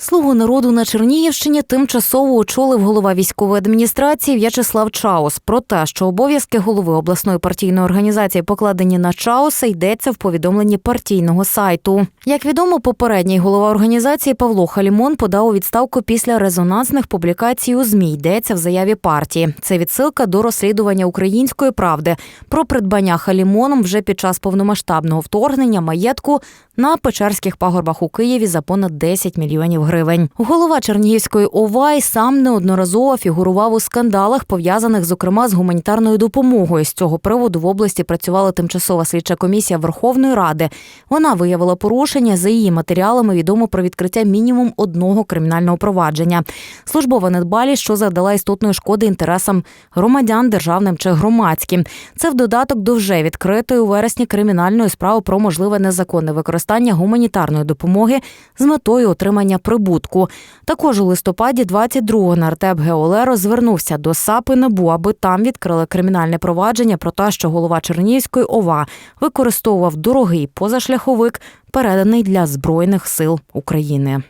Слугу народу на Чернігівщині тимчасово очолив голова військової адміністрації В'ячеслав Чаус. Про те, що обов'язки голови обласної партійної організації покладені на Чауса, йдеться в повідомленні партійного сайту. Як відомо, попередній голова організації Павло Халімон подав у відставку після резонансних публікацій у ЗМІ. Йдеться в заяві партії. Це відсилка до розслідування української правди про придбання Халімоном вже під час повномасштабного вторгнення маєтку на Печерських пагорбах у Києві за понад 10 мільйонів гривень. Голова Чернігівської ОВА сам неодноразово фігурував у скандалах, пов'язаних зокрема з гуманітарною допомогою. З цього приводу в області працювала тимчасова слідча комісія Верховної Ради. Вона виявила порушення. За її матеріалами відомо про відкриття мінімум одного кримінального провадження. Службова недбалість, що завдала істотної шкоди інтересам громадян, державним чи громадським. Це в додаток до вже відкритої у вересні кримінальної справи про можливе незаконне використання гуманітарної допомоги з метою отримання прибутку. Також у листопаді 22-го нартеп Геолеро звернувся до САП НАБУ, аби там відкрили кримінальне провадження про те, що голова Чернігівської ОВА використовував дорогий позашляховик, переданий для збройних сил України.